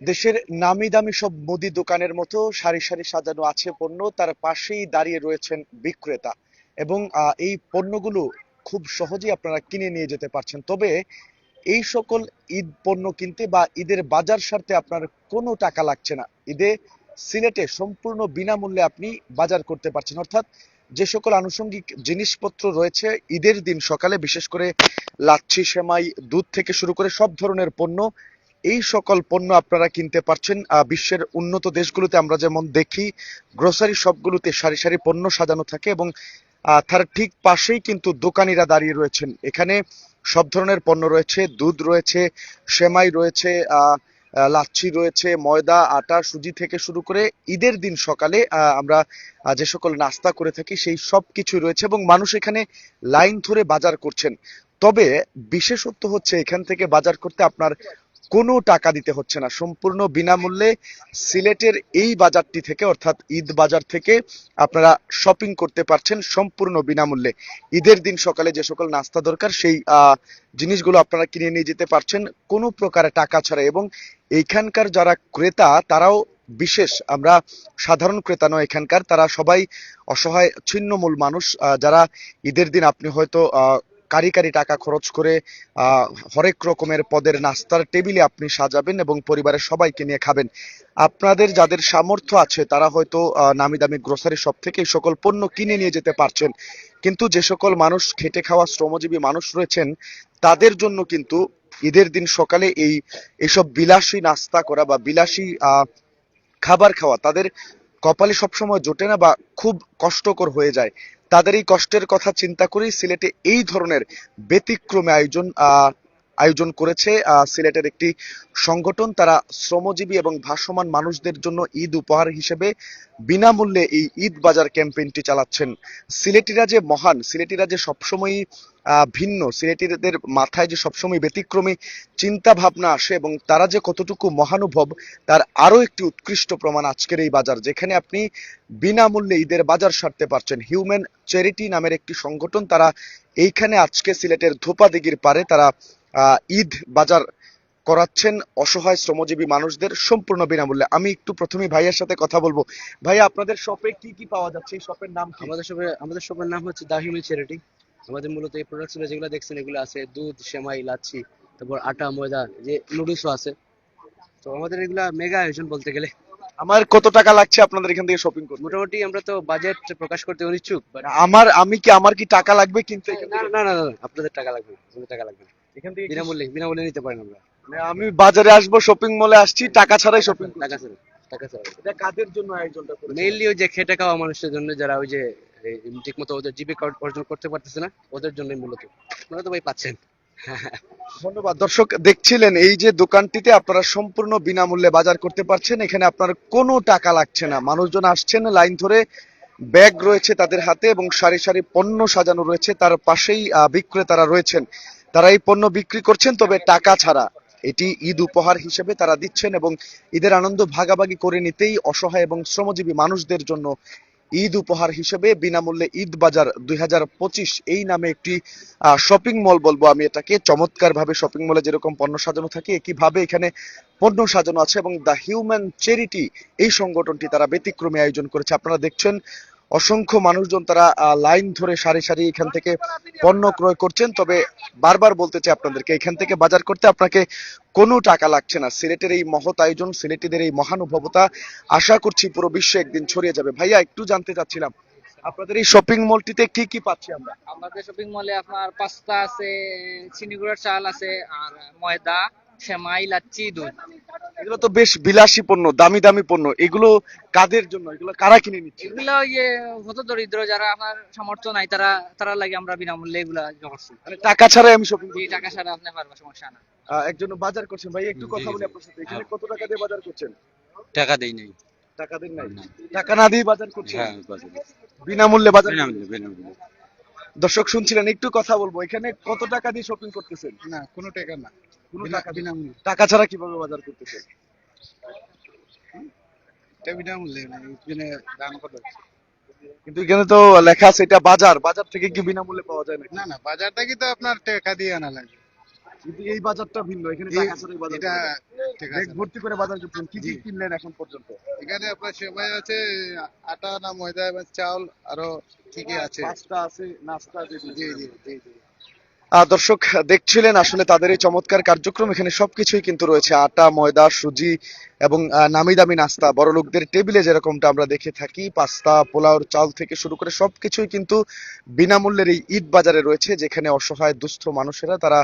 দেশের নামি দামি সব মুদি দোকানের মতো সারি সারি সাজানো আছে পণ্য, তার পাশেই দাঁড়িয়ে রয়েছেন বিক্রেতা। এবং এই পণ্যগুলো খুব সহজেই আপনারা কিনে নিয়ে যেতে পারছেন। তবে এই সকল ঈদ পণ্য কিনতে বা ঈদের বাজার সারতে আপনার কোনো টাকা লাগছে না। ঈদে সিলেটে সম্পূর্ণ বিনামূল্যে আপনি বাজার করতে পারছেন। অর্থাৎ যে সকল আনুষঙ্গিক জিনিসপত্র রয়েছে, ঈদের দিন সকালে বিশেষ করে লাচ্ছি, সেমাই, দুধ থেকে শুরু করে সব ধরনের পণ্য এই সকল পণ্য আপনারা কিনতে পারছেন বিশ্বের উন্নত দেশগুলোতে আমরা যেমন দেখি গ্রোসারি শপগুলোতে সারি সারি পণ্য সাজানো থাকে এবং তার ঠিক পাশেই কিন্তু দোকানিরা দাঁড়িয়ে রয়েছেন। এখানে সব ধরনের পণ্য রয়েছে, দুধ রয়েছে, সেমাই রয়েছে লাচ্ছি রয়েছে, ময়দা, আটা, সুজি থেকে শুরু করে ঈদের দিন সকালে আমরা যে সকল নাস্তা করে থাকি সেই সব কিছু রয়েছে এবং মানুষ এখানে লাইন ধরে বাজার করছেন। তবে বিশেষত্ব হচ্ছে এখান থেকে বাজার করতে আপনার কোনো টাকা দিতে হচ্ছে না। সম্পূর্ণ বিনামূল্যে সিলেটের এই বাজারটি থেকে, অর্থাৎ ঈদ বাজার থেকে আপনারা শপিং করতে পারছেন সম্পূর্ণ বিনামূল্যে। ঈদের দিন সকালে যে সকল নাস্তা দরকার, সেই জিনিসগুলো আপনারা কিনে নিয়ে যেতে পারছেন কোনো প্রকারে টাকা ছাড়া। এবং এইখানকার যারা ক্রেতা, তারাও বিশেষ, আমরা সাধারণ ক্রেতা নয় এখানকার, তারা সবাই অসহায়, ছিন্নমূল মানুষ। যারা ঈদের দিন আপনি হয়তো কারি কারি টাকা খরচ করে হরেক রকমের পদের নাস্তার টেবিলে আপনি সাজাবেন এবং পরিবারের সবাইকে নিয়ে খাবেন। আপনাদের যাদের সামর্থ্য আছে, তারা হয়তো নামি দামি গ্রোসারি শপ থেকে সকল পণ্য কিনে নিয়ে যেতে পারছেন। কিন্তু যে সকল মানুষ খেটে খাওয়া শ্রমজীবী মানুষ রয়েছেন, তাদের জন্য কিন্তু ঈদের দিন সকালে এই এইসব বিলাসী নাস্তা করা বা বিলাসী খাবার খাওয়া তাদের কপালে সবসময় জোটে না বা খুব কষ্টকর হয়ে যায়। তাদের এই কষ্টের কথা চিন্তা করেই সিলেটে এই ধরনের ব্যতিক্রমী আয়োজন আয়োজন করেছে সিলেটের একটি সংগঠন। তারা শ্রমজীবী এবং ভাসমান মানুষদের জন্য ঈদ উপহার হিসেবে বিনামূল্যে এই ঈদ বাজার ক্যাম্পেইনটি চালাচ্ছেন। সিলেটিরা যে মহান, সিলেটিরা যে সবসময়ই ভিন্ন, সিলেটিদের মাথায় যে সবসময় ব্যতিক্রমী চিন্তা ভাবনা আসে এবং তারা যে কতটুকু মহানুভব, তার আরও একটি উৎকৃষ্ট প্রমাণ আজকের এই বাজার, যেখানে আপনি বিনামূল্যে ঈদের বাজার সারতে পারছেন। হিউম্যান চ্যারিটি নামের একটি সংগঠন তারা এইখানে আজকে সিলেটের ধোপাদিগির পারে, তারা ঈদ বাজার করাচ্ছেন অসহায় শ্রমজীবী মানুষদের সম্পূর্ণ বিনামূল্যে। আমি একটু প্রথমে ভাইয়ের সাথে কথা বলব। ভাইয়া আপনাদের শপে কি কি পাওয়া যাচ্ছে? এই শপের নাম কি? আমাদের শপে আমাদের শপের নাম হচ্ছে দা হিউম্যান চ্যারিটি। আমাদের মূলত এই প্রোডাক্টসগুলো যেগুলো দেখছেন এগুলো আছে দুধ সেমাই লাচ্ছি তারপর আটা ময়দা যে নুডলসও আছে। তো আমাদের এগুলা মেগা আয়োজন বলতে গেলে। আমার কত টাকা লাগছে আপনাদের এখান থেকে শপিং করতে? মোটামুটি আমরা তো বাজেট প্রকাশ করতে অনিচ্ছুক আমার আমি কি আমার কি টাকা লাগবে কিন্তু না না না আপনাদের টাকা লাগবে আপনাদের টাকা লাগবে। এখান থেকে বিনামূল্যে বিনামূল্যে নিতে পারেন আমরা। মানে আমি বাজারে আসব শপিং মলে আসছি টাকা ছাড়াই শপিং টাকা ছাড়া টাকা ছাড়া এটা কাদের জন্য আয়োজনটা করেছে মেইনলি ওই যে খেটে খাওয়া মানুষের জন্য যারা ওই যে ঠিক মতো ওদের জীবিকা অর্জন করতে পারতেছে না ওদের জন্যই মূলত। আপনারা তো ভাই পাচ্ছেন। ধন্যবাদ। দর্শক দেখছিলেন এই যে দোকানটিতে আপনারা সম্পূর্ণ বিনামূল্যে বাজার করতে পারছেন এখানে আপনার কোনো টাকা লাগছে না। মানুষজন আসছেন লাইন ধরে ব্যাগ রয়েছে তাদের হাতে এবং সারি সারি পণ্য সাজানো রয়েছে তার পাশেই আহ, বিক্রেতারা রয়েছেন। তারা এই পণ্য বিক্রি করছেন, তবে টাকা ছাড়া। এটি ঈদ উপহার হিসেবে তারা দিচ্ছেন এবং ঈদের আনন্দ ভাগাভাগি করে নিতেই অসহায় এবং শ্রমজীবী মানুষদের জন্য ঈদ উপহার হিসেবে বিনামূল্যে ঈদ বাজার দুই হাজার পঁচিশ এই নামে একটি শপিং মল বলব আমি এটাকে। চমৎকার ভাবে শপিং মলে যেরকম পণ্য সাজানো থাকে, একইভাবে এখানে পণ্য সাজানো আছে এবং দ্য হিউম্যান চ্যারিটি এই সংগঠনটি তারা ব্যতিক্রমী আয়োজন করেছে। আপনারা দেখছেন অসংখ্য মানুষজন তারা লাইন ধরে সারি সারি এখান থেকে পণ্য ক্রয় করছেন। তবে বারবার বলতে চাই আপনাদেরকে, এখান থেকে বাজার করতে আপনাকে কোনো টাকা লাগছে না। সিলেটের এই মহৎ আয়োজন, সিলেটিদের এই মহানুভবতা আশা করছি পুরো বিশ্বে একদিন ছড়িয়ে যাবে। ভাইয়া, একটু জানতে চাচ্ছিলাম, আপনাদের এই শপিং মলটিতে কি কি পাচ্ছি আমরা? আমাদের শপিং মলে আপনার পাস্তা আছে চিনিগুড়ার চাল আছে, আর ময়দা সেমাই লাচ্ছি দুধ। এগুলো তো বেশ বিলাসী পণ্য দামি দামি পণ্য। এগুলো কাদের জন্য? এগুলো কারা কিনে নিচ্ছে? এগুলো ইয়ে হত দরিদ্র যারা আপনার সামর্থ্য নাই তারা তারা লাগে আমরা বিনামূল্যে এগুলা জমা করছি। মানে টাকা ছাড়াই আমি শপিং এই টাকা ছাড়া আপনি পারবা সমস্যা না একজন বাজার করছেন। ভাই একটু কথা বলি আপনার সাথে। এখানে কত টাকা দিয়ে বাজার করছেন? টাকা দেই নাই। টাকা দেন নাই? টাকা না দিয়ে বাজার করছেন? হ্যাঁ বিনামূল্যে বাজার বিনামূল্যে বিনামূল্যে। দর্শক শুনছিলেন একটু কথা বলব। এখানে কত টাকা দিয়ে শপিং করতেছেন? না কোনো টাকা না। কোনো টাকা বিনামূল্যে। টাকা ছাড়া কীভাবে বাজার করতেছেন? এটা বিনামূল্যে না এখানে দাম কত কিন্তু এখানে তো লেখা আছে এটা বাজার। বাজার থেকে কি বিনামূল্যে পাওয়া যায় না না না বাজার থেকে তো আপনার টাকা দিয়ে আনা লাগে। কিন্তু এই বাজারটা ভিন্ন এখানে এটা ভর্তি করে বাজার করছেন কি কি কিনলেন এখন পর্যন্ত? এখানে আপনার সেমাই আছে আটা না ময়দা এবং চাউল আরও কি কি আছে? পাস্তা আছে নাস্তা জি জি জি জি। দর্শক দেখছিলেন আসলে তাদের এই চমৎকার কার্যক্রম এখানে সবকিছুই কিন্তু রয়েছে। আটা ময়দা সুজি এবং নামি দামি নাস্তা। বড় লোকদের টেবিলে যেরকমটা আমরা দেখে থাকি পাস্তা পোলাওর চাল থেকে শুরু করে সবকিছুই কিন্তু বিনামূল্যের এই ঈদ বাজারে রয়েছে যেখানে অসহায় দুস্থ মানুষেরা তারা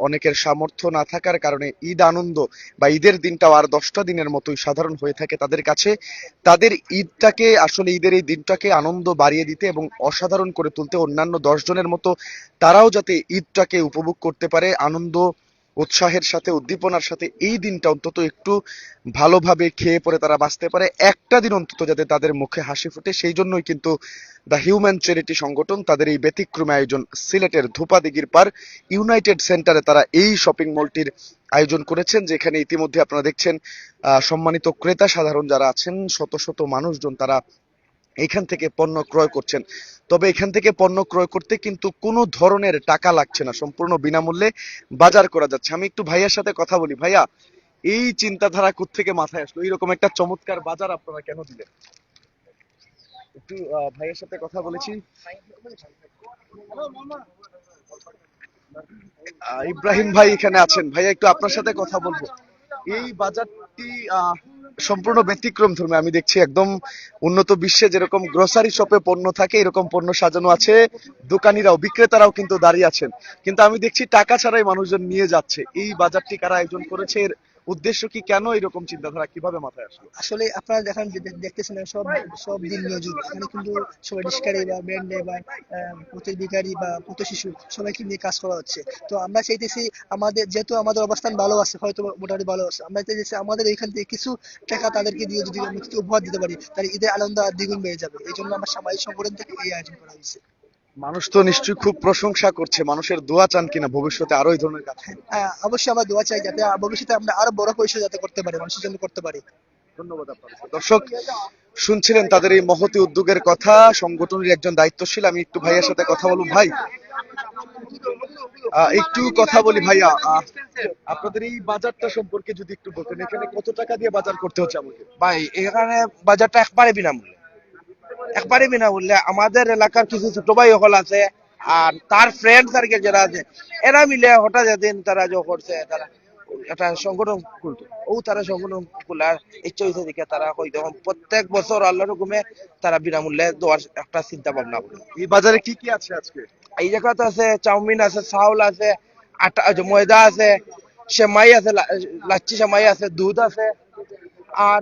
অনেকের সামর্থ্য না থাকার কারণে ঈদ আনন্দ বা ঈদের দিনটাও আর দশটা দিনের মতোই সাধারণ হয়ে থাকে তাদের কাছে। তাদের ঈদটাকে, আসলে ঈদের এই দিনটাকে আনন্দ বাড়িয়ে দিতে এবং অসাধারণ করে তুলতে অন্যান্য দশজনের মতো তারাও যাতে ঈদটাকে উপভোগ করতে পারে, আনন্দ উৎসাহের সাথে, উদ্দীপনার সাথে এই দিনটা অন্তত একটু ভালোভাবে খেয়ে পরে তারা বাঁচতে পারে। একটা দিন অন্তত যাতে তাদের মুখে হাসি ফোটে, সেই জন্যই কিন্তু দ্য হিউম্যান চ্যারিটি সংগঠন তাদের এই ব্যতিক্রমী আয়োজন সিলেটের ধূপাদিগির পার ইউনাইটেড সেন্টারে তারা এই শপিং মলটির আয়োজন করেছেন, যেখানে ইতিমধ্যে আপনারা দেখছেন সম্মানিত ক্রেতা সাধারণ যারা আছেন, শত শত মানুষজন তারা এখান থেকে পণ্য ক্রয় করছেন। তবে এখান থেকে পণ্য ক্রয় করতে কিন্তু কোনো ধরনের টাকা লাগছে না সম্পূর্ণ বিনামূল্যে বাজার করা যাচ্ছে। আমি একটু ভাইয়ার সাথে কথা বলি। ভাইয়া এই চিন্তাধারা থেকে মাথায় আসলো? এইরকম একটা চমৎকার বাজার আপনারা কেন দিলেন? একটু ভাইয়ের সাথে কথা বলেছি। ইব্রাহিম ভাই এখানে আছেন। ভাইয়া একটু আপনার সাথে কথা বলব। এই বাজারটি আহ, সম্পূর্ণ ব্যতিক্রম ধর্মে। আমি দেখছি একদম উন্নত বিশ্বে যেরকম গ্রোসারি শপে পণ্য থাকে, এরকম পণ্য সাজানো আছে। দোকানিরাও, বিক্রেতারাও কিন্তু দাঁড়িয়ে আছেন। কিন্তু আমি দেখছি টাকা ছাড়াই মানুষজন নিয়ে যাচ্ছে। এই বাজারটি কারা আয়োজন করেছে, এর উদ্দেশ্য কি কেন এরকম চিন্তাধারা কীভাবে মাথায় আসলো? আসলে আপনারা দেখেন দেখতেছেন সব সব দিন নিয়োজিত এখানে কিন্তু সবাই রিস্কারি বা ব্র্যান্ডে বা পথের ভিখারি বা পথ শিশু সবাইকে নিয়ে কাজ করা হচ্ছে। তো আমরা চাইতেছি আমাদের, যেহেতু আমাদের অবস্থান ভালো আছে, হয়তো মোটামুটি ভালো আছে, আমরা চাইতেছি আমাদের এখান থেকে কিছু টাকা তাদেরকে দিয়ে যদি উপহার দিতে পারি, তাহলে ঈদের আনন্দ আর দ্বিগুণ বেড়ে যাবে। এই জন্য আমরা সামাজিক সংগঠন থেকে এই আয়োজন করা হয়েছে। মানুষ তো নিশ্চয়ই খুব প্রশংসা করছে মানুষের দোয়া চান কিনা ভবিষ্যতে আরও এই ধরনের কাজ হ্যাঁ। অবশ্যই আমরা দোয়া চাই যাতে ভবিষ্যতে আমরা আরও বড় পরিসরে যাতে করতে পারি মানুষের জন্য করতে পারি। ধন্যবাদ আপনাকে দর্শক শুনছিলেন তাদের এই মহতি উদ্যোগের কথা সংগঠনের একজন দায়িত্বশীল আমি একটু ভাইয়ের সাথে কথা বলব। ভাই একটু কথা বলি ভাইয়া আপনাদের এই বাজারটা সম্পর্কে যদি একটু বলতেন এখানে কত টাকা দিয়ে বাজার করতে হচ্ছে আমাকে? ভাই এখানে বাজারটা একবারে বিনামূল্যে। একবারে বিনামূল্যে আমাদের এলাকার কিছু ছোট ভাই হল আছে আর তার ফ্রেন্ড সার্কেল যারা আছে এরা মিলে হঠাৎ যেদিন তারা যে করছে তারা একটা সংগঠন খুলতো। ও তারা সংগঠন খোলার ইচ্ছা হয়েছে দেখে তারা কই তখন প্রত্যেক বছর আল্লাহ রকমে তারা বিনামূল্যে দেওয়ার একটা চিন্তা ভাবনা করে। এই বাজারে কি কি আছে আজকে? এই জায়গাতে আছে চাউমিন আছে চাউল আছে আটা ময়দা আছে সেমাই আছে লাচ্ছি সেমাই আছে দুধ আছে আর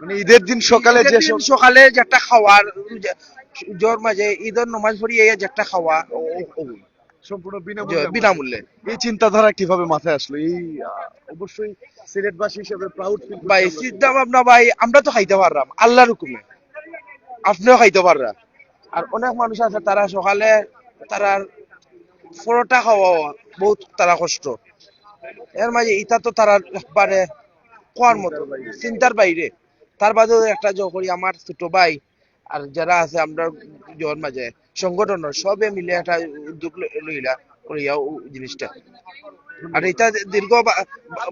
মানে ঈদের দিন সকালে যে সকালে যে একটা খাওয়ার জোর মাঝে ঈদের নমাজ পড়িয়ে যে একটা খাওয়া সম্পূর্ণ বিনামূল্যে বিনামূল্যে। এই চিন্তাধারা কীভাবে মাথায় আসলো? এই অবশ্যই সিলেটবাসী হিসেবে প্রাউড ফিল ভাই চিন্তা ভাবনা ভাই আমরা তো খাইতে পারলাম আল্লাহর হুকুমে। আপনিও খাইতে পারলাম। আর অনেক মানুষ আছে তারা সকালে তারা পরোটা খাওয়া বহুত তারা কষ্ট। এর মাঝে ইটা তো তারা একবারে কোয়ার মতো। চিন্তার বাইরে। তার বাদেও একটা যখন আমার ছোট ভাই আর যারা আছে আমরা যখন মাঝে সংগঠন সবে মিলে একটা উদ্যোগ লইলা করিয়া জিনিসটা। আর এটা দীর্ঘ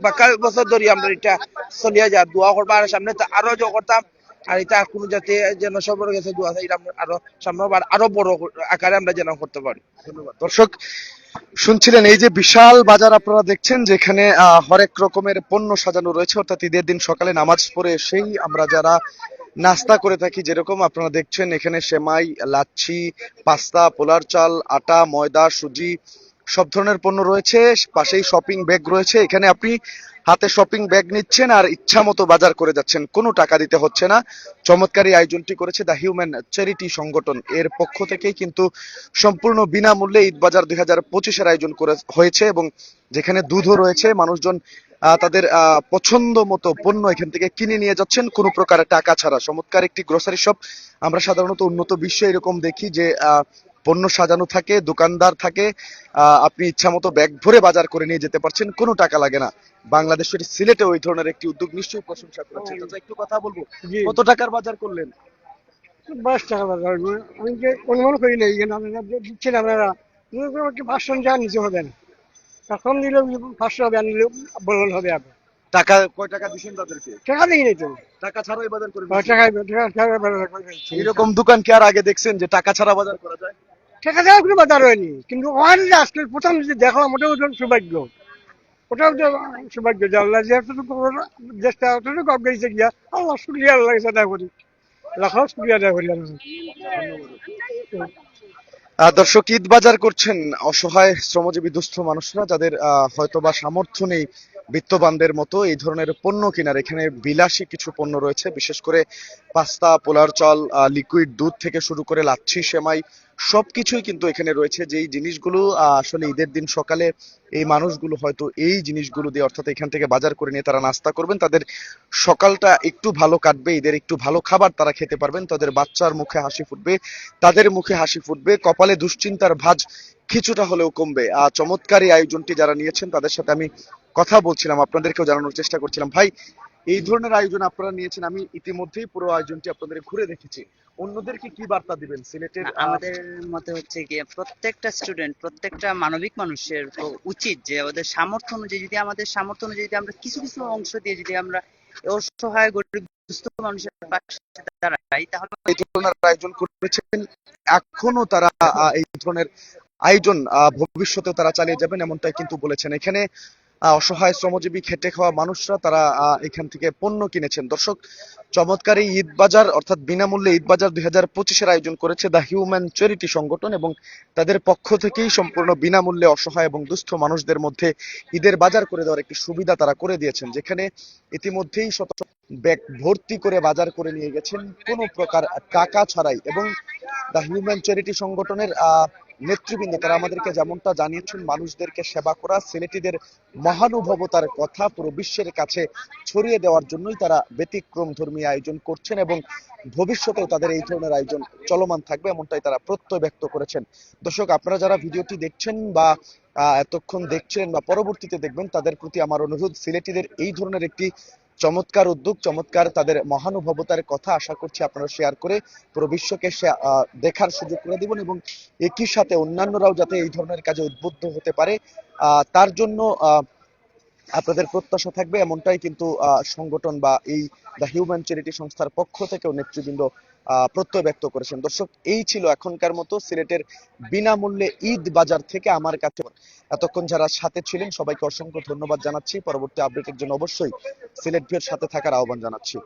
বাকাল বছর ধরে আমরা এটা চলিয়া যা, দোয়া করবা আর সামনে আরও যা করতাম আর এটা কোনো যাতে যেন সবার কাছে দোয়া এটা আরও সামনে আরও বড় আকারে আমরা যেন করতে পারি। ধন্যবাদ। দর্শক, শুনছিলেন এই যে বিশাল বাজার আপনারা দেখছেন, যেখানে হরেক রকমের পণ্য সাজানো রয়েছে, অর্থাৎ ঈদের দিন সকালে নামাজ পড়ে সেই আমরা যারা নাস্তা করে থাকি, যেরকম আপনারা দেখছেন, এখানে সেমাই, লাচ্ছি, পাস্তা, পোলার চাল, আটা, ময়দা, সুজি সব ধরনের পণ্য রয়েছে, পাশেই শপিং ব্যাগ রয়েছে। এখানে আপনি হাতে শপিং ব্যাগ নিচ্ছেন আর ইচ্ছা মতো বাজার করে যাচ্ছেন। কোনো টাকা দিতে হচ্ছে না। চমৎকারী আয়োজনটি করেছে দ্য হিউম্যান চ্যারিটি সংগঠন। এর পক্ষ থেকেই কিন্তু সম্পূর্ণ বিনামূল্যে ঈদ বাজার দুই হাজার পঁচিশের আয়োজন করে হয়েছে এবং যেখানে দুধও রয়েছে, মানুষজন তাদের পছন্দ মতো পণ্য এখান থেকে কিনে নিয়ে যাচ্ছেন। কোনো প্রকারের টাকা ছাড়া। চমৎকার একটি গ্রোসারি শপ আমরা সাধারণত উন্নত বিশ্বে এরকম দেখি যে পণ্য সাজানো থাকে দোকানদার থাকে আপনি ইচ্ছা মতো ব্যাগ ভরে বাজার করে নিয়ে যেতে পারছেন কোনো টাকা লাগে না। বাংলাদেশের সিলেটে ওই ধরনের একটি উদ্যোগ নিশ্চয়ই প্রশংসা করেছে। একটু কথা বলব। কত টাকার বাজার করলেন? বাইশ টাকা বাজার। আমি অনুমান করি না দিচ্ছেন আপনারা। পাঁচশো যা নিচে হবে না। কম দিলে পাঁচশো হবে আর নিলে হবে আবার টাকা কয় টাকা দিচ্ছেন তাদেরকে? টাকা দিই নাই তো টাকা ছাড়াই বাজার করে আর টাকা টাকা টাকা টাকা- এরকম দোকান কি আর আগে দেখছেন যে টাকা ছাড়া বাজার করা যায়? টাকা দেওয়ার কোনো বাজার হয়নি কিন্তু ওখানে যে আজকে প্রথম যে দেখলাম ওটাও তো সৌভাগ্য। ওটাও তো সৌভাগ্য যে আল্লাহ যে এতটুকু দেশটা এতটুকু অগ্রাইছে গিয়া আল্লাহ শুক্রিয়া আল্লাহ আদায় করি। লাখো শুক্রিয়া আদায় করি আল্লাহ দর্শক, ঈদ বাজার করছেন অসহায়, শ্রমজীবী, দুস্থ মানুষরা যাদের হয়তোবা সামর্থ্য নেই বিত্তবানদের মতো এই ধরনের পণ্য কেনার। এখানে বিলাসী কিছু পণ্য রয়েছে, বিশেষ করে পাস্তা পোলার চাল লিকুইড দুধ থেকে শুরু করে লাচ্ছি সেমাই সবকিছুই কিন্তু এখানে রয়েছে যেই জিনিসগুলো আসলে ঈদের দিন সকালে এই মানুষগুলো হয়তো এই জিনিসগুলো দিয়ে অর্থাৎ এখান থেকে বাজার করে নিয়ে তারা নাস্তা করবেন। তাদের সকালটা একটু ভালো কাটবে ঈদের একটু ভালো খাবার তারা খেতে পারবেন। তাদের বাচ্চার মুখে হাসি ফুটবে তাদের মুখে হাসি ফুটবে কপালে দুশ্চিন্তার ভাঁজ কিছুটা হলেও কমবে। আহ, চমৎকার আয়োজনটি যারা নিয়েছেন তাদের সাথে আমি কথা বলছিলাম আপনাদেরকেও জানানোর চেষ্টা করছিলাম। ভাই এই ধরনের আয়োজন আপনারা নিয়েছেন আমি ইতিমধ্যেই পুরো আয়োজনটি আপনাদের ঘুরে দেখেছি। অন্যদেরকে কি বার্তা দিবেন? সিলেটের আমাদের মতে হচ্ছে গিয়ে প্রত্যেকটা স্টুডেন্ট প্রত্যেকটা মানবিক মানুষের উচিত যে আমাদের সামর্থ্য অনুযায়ী যদি আমাদের সামর্থ্য অনুযায়ী যদি আমরা কিছু কিছু অংশ দিয়ে যদি আমরা অসহায় গরিব দুস্থ মানুষের পাশে দাঁড়াই তাহলে এই ধরনের আয়োজন করেছেন এখনও তারা এই ধরনের আয়োজন আহ, ভবিষ্যতেও তারা চালিয়ে যাবেন এমনটাই কিন্তু বলেছেন। এখানে অসহায় শ্রমজীবী খেটে খাওয়া মানুষরা তারা এখান থেকে পণ্য কিনেছেন। দর্শক চমৎকার এই ঈদ বাজার অর্থাৎ বিনামূল্যে ঈদ বাজার দুই হাজার পঁচিশের আয়োজন করেছে দ্য হিউম্যান চ্যারিটি সংগঠন এবং তাদের পক্ষ থেকেই সম্পূর্ণ বিনামূল্যে অসহায় এবং দুস্থ মানুষদের মধ্যে ঈদের বাজার করে দেওয়ার একটি সুবিধা তারা করে দিয়েছেন যেখানে ইতিমধ্যেই শত ব্যাগ ভর্তি করে বাজার করে নিয়ে গেছেন কোনো প্রকার টাকা ছাড়াই এবং দ্য হিউম্যান চ্যারিটি সংগঠনের আহ, নেতৃবৃন্দ, তারা আমাদেরকে যেমনটা জানিয়েছেন, মানুষদেরকে সেবা করা সিলেটিদের মহানুভবতার কথা পুরো বিশ্বের কাছে ছড়িয়ে দেওয়ার জন্যই তারা ব্যতিক্রম ধর্মী আয়োজন করছেন এবং ভবিষ্যতেও তাদের এই ধরনের আয়োজন চলমান থাকবে এমনটাই তারা প্রত্যয় ব্যক্ত করেছেন। দর্শক, আপনারা যারা ভিডিওটি দেখছেন বা এতক্ষণ দেখছিলেন বা পরবর্তীতে দেখবেন, তাদের প্রতি আমার অনুরোধ সিলেটিদের এই ধরনের একটি চমৎকার উদ্যোগ, চমৎকার তাদের মহানুভবতার কথা আশা করছি আপনারা শেয়ার করে পুরো বিশ্বকে দেখার সুযোগ করে দিবেন এবং একই সাথে অন্যান্যরাও যাতে এই ধরনের কাজে উদ্বুদ্ধ হতে পারে। তার জন্য আপনাদের প্রত্যাশা থাকবে এমনটাই কিন্তু সংগঠন বা এই দ্য হিউম্যান চ্যারিটি সংস্থার পক্ষ থেকেও নেতৃবৃন্দ প্রত্যয় ব্যক্ত করেছেন। দর্শক, এই ছিল এখনকার মতো সিলেটের বিনামূল্যে ঈদ বাজার থেকে আমার কাছে। এতক্ষণ যারা সাথে ছিলেন, সবাইকে অসংখ্য ধন্যবাদ জানাচ্ছি। পরবর্তী আপডেটের জন্য অবশ্যই সিলেট ভিউর সাথে থাকার আহ্বান জানাচ্ছি।